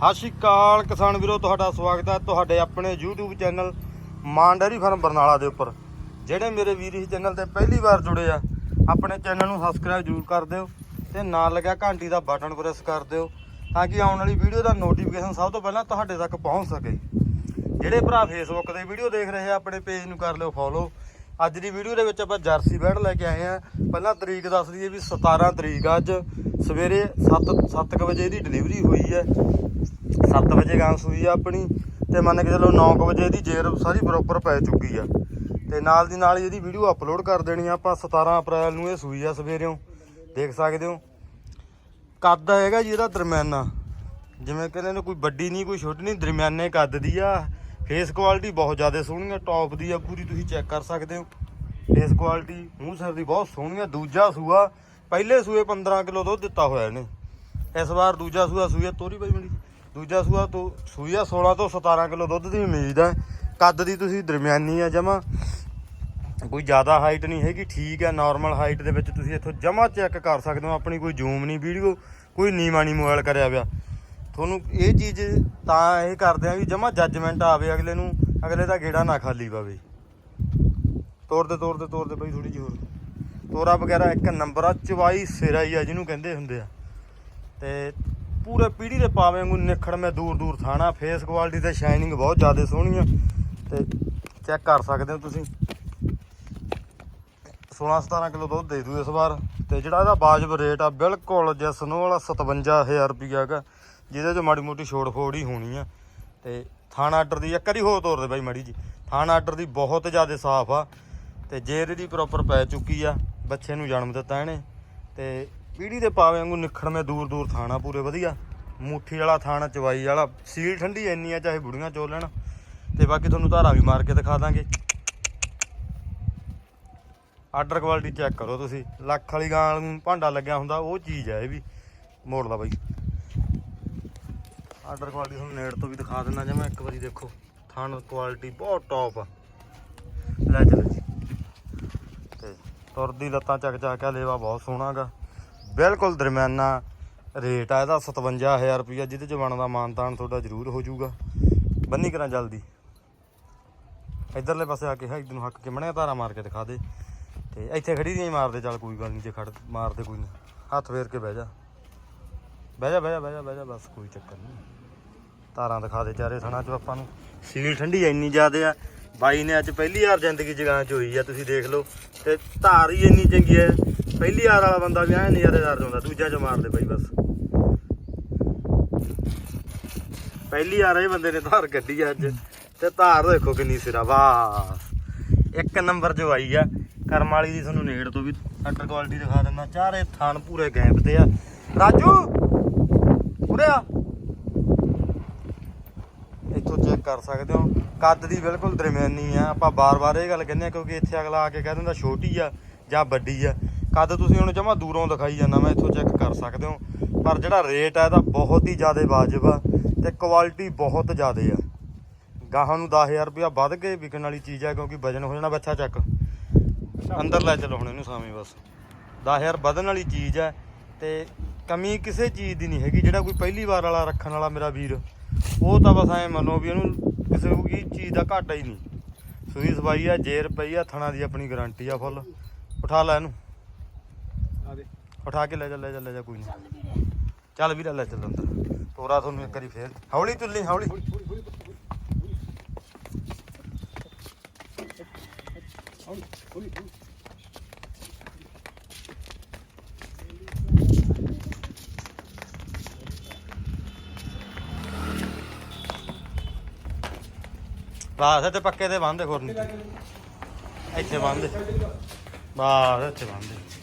ਸਤਿ ਸ਼੍ਰੀ ਅਕਾਲ ਕਿਸਾਨ ਵੀਰੋ, ਤੁਹਾਡਾ ਸਵਾਗਤ ਹੈ ਤੁਹਾਡੇ ਆਪਣੇ YouTube channel Maan farm Barnala ਦੇ ਉੱਪਰ। ਜਿਹੜੇ ਮੇਰੇ ਵੀਰ ਇਸ ਚੈਨਲ ਤੇ ਪਹਿਲੀ ਵਾਰ ਜੁੜੇ ਆ, ਆਪਣੇ ਚੈਨਲ ਨੂੰ ਸਬਸਕ੍ਰਾਈਬ ਜ਼ਰੂਰ ਕਰ ਦਿਓ ਤੇ ਨਾਲ ਲੱਗਿਆ ਘੰਟੀ ਦਾ ਬਟਨ ਪ੍ਰੈਸ ਕਰ ਦਿਓ ਤਾਂ ਕਿ ਆਉਣ ਵਾਲੀ ਵੀਡੀਓ ਦਾ ਨੋਟੀਫਿਕੇਸ਼ਨ ਸਭ ਤੋਂ ਪਹਿਲਾਂ ਤੁਹਾਡੇ ਤੱਕ ਪਹੁੰਚ ਸਕੇ। ਜਿਹੜੇ ਭਰਾ ਫੇਸਬੁੱਕ ਤੇ ਵੀਡੀਓ ਦੇਖ ਰਹੇ ਆ, ਆਪਣੇ ਪੇਜ ਨੂੰ ਕਰ ਲਿਓ ਫੋਲੋ ਅੱਜ ਦੀ ਵੀਡੀਓ ਦੇ ਵਿੱਚ ਆਪਾਂ ਜਰਸੀ ਬੈਡ ਲੈ ਕੇ ਆਏ ਆ। ਪਹਿਲਾਂ ਤਰੀਕ ਦੱਸ ਦਈਏ ਵੀ 17 ਤਰੀਕ ਅੱਜ। ਸਵੇਰੇ 7 7 ਵਜੇ ਇਹਦੀ ਡਿਲੀਵਰੀ ਹੋਈ ਹੈ। 7 ਵਜੇ ਗਾਂ ਸੂਈ ਆ ਆਪਣੀ, ਤੇ ਮੰਨ ਕੇ ਚਲੋ 9 ਵਜੇ ਇਹਦੀ ਜੇਰ ਸਾਰੀ ਪ੍ਰੋਪਰ ਪੈ ਚੁੱਕੀ ਆ। ਤੇ ਨਾਲ ਦੀ ਨਾਲ ਇਹਦੀ ਵੀਡੀਓ ਅਪਲੋਡ ਕਰ ਦੇਣੀ ਆ ਆਪਾਂ 17 ਅਪ੍ਰੈਲ ਨੂੰ ਇਹ ਸੂਈ ਆ ਸਵੇਰੇੋਂ ਦੇਖ ਸਕਦੇ ਹੋ। ਕੱਦ ਹੈਗਾ ਜੀ ਇਹਦਾ ਦਰਮਿਆਨਾ। ਜਿਵੇਂ ਕਹਿੰਦੇ ਨੇ ਕੋਈ ਵੱਡੀ ਨਹੀਂ, ਕੋਈ ਛੋਟੀ ਨਹੀਂ, ਦਰਮਿਆਨੇ ਕੱਦ ਦੀ ਆ। ਫੇਸ ਕੁਆਲਿਟੀ ਬਹੁਤ ਜ਼ਿਆਦਾ ਸੋਹਣੀ ਆ ਟੌਪ ਦੀ ਆ, ਪੂਰੀ ਤੁਸੀਂ ਚੈੱਕ ਕਰ ਸਕਦੇ ਹੋ। ਫੇਸ ਕੁਆਲਿਟੀ ਮੂੰਹ ਸਿਰ ਦੀ ਬਹੁਤ ਸੋਹਣੀ ਆ, ਦੂਜਾ ਸੂਆ। ਪਹਿਲੇ ਸੂਏ 15 ਕਿਲੋ ਦੁੱਧ ਦਿੱਤਾ ਹੋਇਆ ਇਹਨੇ। ਇਸ ਵਾਰ ਦੂਜਾ ਸੂਆ ਸੂਆ ਤੋਰੀ ਬਾਈ ਮੰਡੀ ਦੂਜਾ ਸੂਆ ਤੋਂ ਸੂਈ ਆ 16 ਤੋਂ 17 ਕਿਲੋ ਦੁੱਧ ਦੀ ਉਮੀਦ ਹੈ। ਕੱਦ ਦੀ ਤੁਸੀਂ ਦਰਮਿਆਨੀ ਆ ਜਮਾ। ਕੋਈ ਜ਼ਿਆਦਾ ਹਾਈਟ ਨਹੀਂ ਹੈਗੀ, ਠੀਕ ਹੈ ਨਾਰਮਲ ਹਾਈਟ ਦੇ ਵਿੱਚ ਤੁਸੀਂ ਇੱਥੋਂ ਜਮਾ ਚੈੱਕ ਕਰ ਸਕਦੇ ਹੋ। ਆਪਣੀ ਕੋਈ ਜ਼ੂਮ ਨਹੀਂ ਵੀਡੀਓ ਕੋਈ ਨੀਮਾ ਨਹੀਂ ਮੋਬਾਈਲ ਕਰਿਆ ਪਿਆ। ਤੁਹਾਨੂੰ ਇਹ ਚੀਜ਼ ਤਾਂ ਇਹ ਕਰਦੇ ਆ ਵੀ ਜਮਾ ਜੱਜਮੈਂਟ ਆਵੇ ਅਗਲੇ ਨੂੰ, ਅਗਲੇ ਦਾ ਗੇੜਾ ਨਾ ਖਾਲੀ ਪਵੇ। ਤੋੜਦੇ ਤੋੜਦੇ ਤੋੜਦੇ ਬਈ ਥੋੜੀ ਜਿਹੀ ਹੋਰ। ਤੋਰਾ ਵਗੈਰਾ ਇੱਕ ਨੰਬਰ ਆ, ਚਵਾਈ ਸਿਰਾ ਹੀ ਆ ਜਿਹਨੂੰ ਕਹਿੰਦੇ ਹੁੰਦੇ ਆ। ਤੇ ਪੂਰੇ ਪੀੜੀ ਦੇ ਪਾਵੇਂ ਨੂੰ ਨਿਖੜ ਮੈਂ ਦੂਰ ਦੂਰ ਥਾਣਾ। ਫੇਸ ਕੁਆਲਿਟੀ ਤੇ ਸ਼ਾਈਨਿੰਗ ਬਹੁਤ ਜ਼ਿਆਦਾ ਸੋਹਣੀ ਆ। ਤੇ ਚੈੱਕ ਕਰ ਸਕਦੇ ਹੋ ਤੁਸੀਂ। 16 17 ਕਿਲੋ ਦੁੱਧ ਦੇ ਦੂ ਇਸ ਵਾਰ। ਤੇ ਜਿਹੜਾ ਇਹਦਾ ਵਾਜਬ ਰੇਟ ਆ, ਬਿਲਕੁਲ ਜਸਨੋ ਵਾਲਾ 57000 ਰੁਪਿਆ ਹੈਗਾ, ਜਿਹਦੇ 'ਚ ਮਾੜੀ ਮੋਟੀ ਛੋੜ ਫੋੜ ਹੀ ਹੋਣੀ ਆ। ਤੇ ਥਾਣਾ ਆਰਡਰ ਦੀ ਇੱਕ ਵਾਰੀ ਹੋਰ ਤੋਰ ਦੇ ਬਾਈ ਮਾੜੀ ਜੀ। ਥਾਣਾ ਆਰਡਰ ਦੀ ਬਹੁਤ ਜ਼ਿਆਦਾ ਸਾਫ਼ ਆ। ਤੇ ਜੇਰ ਦੀ ਪ੍ਰੋਪਰ ਪੈ ਚੁੱਕੀ ਆ, ਬੱਚੇ ਨੂੰ ਜਨਮ ਦਿੱਤਾ ਇਹਨੇ। ਤੇ ਪੀੜੀ ਦੇ ਪਾਵੇ ਵਾਂਗੂ ਨਿਖੜਵੇਂ ਦੂਰ ਦੂਰ ਥਾਣਾ ਪੂਰੇ, ਵਧੀਆ। ਮੂਠੀ ਵਾਲਾ ਥਾਣਾ, ਚਵਾਈ ਵਾਲਾ, ਸੀਲ ਠੰਡੀ ਇੰਨੀ ਆ, ਚਾਹੇ ਬੁੜੀਆਂ ਚੋ ਲੈਣ। ਤੇ ਬਾਕੀ ਤੁਹਾਨੂੰ ਧਾਰਾ ਵੀ ਮਾਰ ਕੇ ਦਿਖਾ ਦਾਂਗੇ। ਆਰਡਰ ਕੁਆਲਿਟੀ ਚੈੱਕ ਕਰੋ ਤੁਸੀਂ। ਲੱਖ ਵਾਲੀ ਗਾਂ ਨੂੰ ਭਾਂਡਾ ਲੱਗਿਆ ਹੁੰਦਾ, ਉਹ ਚੀਜ਼ ਹੈ ਇਹ ਵੀ। ਮੋੜ ਲਾ ਬਾਈ। ਆਰਡਰ ਕੁਆਲਿਟੀ ਤੁਹਾਨੂੰ ਨੇੜ ਤੋਂ ਵੀ ਦਿਖਾ ਦਿੰਦਾ ਜੇ ਇੱਕ ਵਾਰੀ ਦੇਖੋ। ਥਾਣ ਕੁਆਲਿਟੀ ਬਹੁਤ ਟੌਪ ਆ। ਲੈ ਚੱਲੋ ਜੀ। ਤੇ ਤੁਰਦੀ ਲੱਤਾਂ ਚੱਕ ਚੱਕ ਕੇ ਲੇਵਾ ਬਹੁਤ ਸੋਹਣਾਗਾ ਬਿਲਕੁਲ ਦਰਮਿਆਨਾ ਰੇਟ ਆ ਇਹਦਾ 57000 ਰੁਪਇਆ ਜਿਹਦੇ ਚ ਬਣਦਾ ਮਾਨਤਾਨ ਤੁਹਾਡਾ ਜ਼ਰੂਰ ਹੋ ਜਾਊਗਾ। ਬੰਨੀ ਕਰਾਂ ਜਲਦੀ। ਇਧਰਲੇ ਪਾਸੇ ਆ ਕੇ ਹੈ ਨੂੰ ਹੱਕ ਕੇ ਬਣਿਆ ਧਾਰਾ ਮਾਰ ਕੇ ਦਿਖਾ ਦੇ। ਤੇ ਇੱਥੇ ਖੜੀ ਨਹੀਂ ਮਾਰਦੇ, ਚੱਲ ਕੋਈ ਗੱਲ ਨਹੀਂ, ਜੇ ਖੜ ਮਾਰਦੇ ਕੋਈ ਨਹੀਂ। ਹੱਥ ਫੇਰ ਕੇ ਬਹਿ ਜਾ। ਬਹਿ ਜਾ ਬਹਿ ਜਾ ਬਹਿ ਜਾ ਬਹਿ ਜਾ, ਬਸ ਕੋਈ ਚੱਕਰ ਨਹੀਂ। ਤਾਰਾਂ ਦਿਖਾ ਦੇ ਚਾਰੇ ਥਣਾ ਚੋਂ ਆਪਾਂ ਨੂੰ। ਸੀਲ ਠੰਡੀ ਇੰਨੀ ਜ਼ਿਆਦੇ ਆ। ਬਾਈ ਨੇ ਅੱਜ ਪਹਿਲੀ ਵਾਰ ਜ਼ਿੰਦਗੀ ਜਗਾਂ ਚ ਹੋਈ ਆ, ਤੁਸੀਂ ਦੇਖ ਲਓ। ਤੇ ਧਾਰ ਹੀ ਇੰਨੀ ਚੰਗੀ ਹੈ ਪਹਿਲੀ ਵਾਰ ਵਾਲਾ ਬੰਦਾ ਵੀ ਐ ਨਜ਼ਾਰੇਦਾਰ ਹੁੰਦਾ ਦੂਜਾ ਚ ਮਾਰ ਦੇ ਬਾਈ ਬਸ। ਪਹਿਲੀ ਵਾਰ ਇਹ ਬੰਦੇ ਨੇ ਧਾਰ ਕੱਢੀ ਆ ਅੱਜ। ਤੇ ਧਾਰ ਦੇਖੋ ਕਿੰਨੀ ਸਿਰਾ, ਵਾਹ। ਇੱਕ ਨੰਬਰ ਜੋ ਆਈ ਆ, ਕਰਮ ਵਾਲੀ ਦੀ ਤੁਹਾਨੂੰ ਨੇੜ ਤੋਂ ਵੀ ਅੰਡਰ ਕੁਆਲਿਟੀ ਦਿਖਾ ਦਿੰਦਾ। ਚਾਰੇ ਥਣ ਪੂਰੇ ਗੈਪ ਤੇ ਆ। ਰਾਜੂ, ਉਰੇ ਆ। ਇੱਥੋਂ ਚੈੱਕ ਕਰ ਸਕਦੇ ਹੋ। ਕੱਦ ਦੀ ਬਿਲਕੁਲ ਦਰਮਿਆਨੀ ਆ। ਆਪਾਂ ਬਾਰ-ਬਾਰ ਇਹ ਗੱਲ ਕਹਿੰਦੇ ਆ, ਕਿਉਂਕਿ ਇੱਥੇ ਅਗਲਾ ਆ ਕੇ ਕਹਿ ਦਿੰਦਾ ਛੋਟੀ ਆ ਜਾਂ ਵੱਡੀ ਆ। ਕੱਦ ਤੁਸੀਂ ਹੁਣ ਜਮਾ ਦੂਰੋਂ ਦਿਖਾਈ ਜਾਂਦਾ, ਮੈਂ ਇੱਥੋਂ ਚੈੱਕ ਕਰ ਸਕਦੇ ਹੋ। ਪਰ ਜਿਹੜਾ ਰੇਟ ਆ, ਇਹਦਾ ਬਹੁਤ ਹੀ ਜ਼ਿਆਦਾ ਵਾਜਬ ਆ ਤੇ ਕੁਆਲਿਟੀ ਬਹੁਤ ਜ਼ਿਆਦਾ ਆ। ਗਾਹਾਂ ਨੂੰ 10000 ਰੁਪਇਆ ਵੱਧ ਕੇ ਵਿਕਣ ਵਾਲੀ ਚੀਜ਼ ਆ, ਕਿਉਂਕਿ ਵਜਨ ਹੋ ਜਾਣਾ ਬੱਚਾ ਚੱਕ। ਅੰਦਰ ਲੈ ਚਲੋ ਹੁਣ ਇਹਨੂੰ ਸਾਵੇਂ ਬਸ। 10000 ਵਧਣ ਵਾਲੀ ਚੀਜ਼ ਹੈ ਤੇ ਕਮੀ ਕਿਸੇ ਚੀਜ਼ ਦੀ ਨਹੀਂ ਹੈਗੀ ਜਿਹੜਾ ਕੋਈ ਪਹਿਲੀ ਵਾਰ ਵਾਲਾ ਰੱਖਣ ਵਾਲਾ ਮੇਰਾ ਵੀਰ ਉਹ ਤਾਂ ਬਸ ਐ ਮੰਨੋ ਵੀ ਉਹਨੂੰ ਕਿਸੇ ਵੀ ਚੀਜ਼ ਦਾ ਘਾਟਾ ਹੀ ਨਹੀਂ। ਸੂਈ ਸਵਾਈ ਆ ਜੇਰ ਪਈ ਆ ਥਣਾ ਦੀ ਆਪਣੀ ਗਾਰੰਟੀ ਆ ਫੁੱਲ ਉਠਾ ਲੈ ਇਹਨੂੰ। ਉਠਾ ਕੇ ਲੈ ਜਾ ਲੈ ਜਾ ਲੈ ਜਾ ਕੋਈ ਨਹੀਂ। ਚੱਲ ਵੀਰ ਲੈ ਚੱਲ ਅੰਦਰ। ਤੋਰਾ ਤੁਹਾਨੂੰ ਇੱਕ ਵਾਰੀ ਫੇਰ। ਹੌਲੀ ਤੁੱਲੀ ਹੌਲੀ। ਬਾਸ ਇੱਥੇ ਪੱਕੇ ਤੇ ਬੰਨਦੇ ਖੁਰ ਇੱਥੇ ਬੰਨਦੇ ਬਾਸ ਇੱਥੇ ਬੰਨਦੇ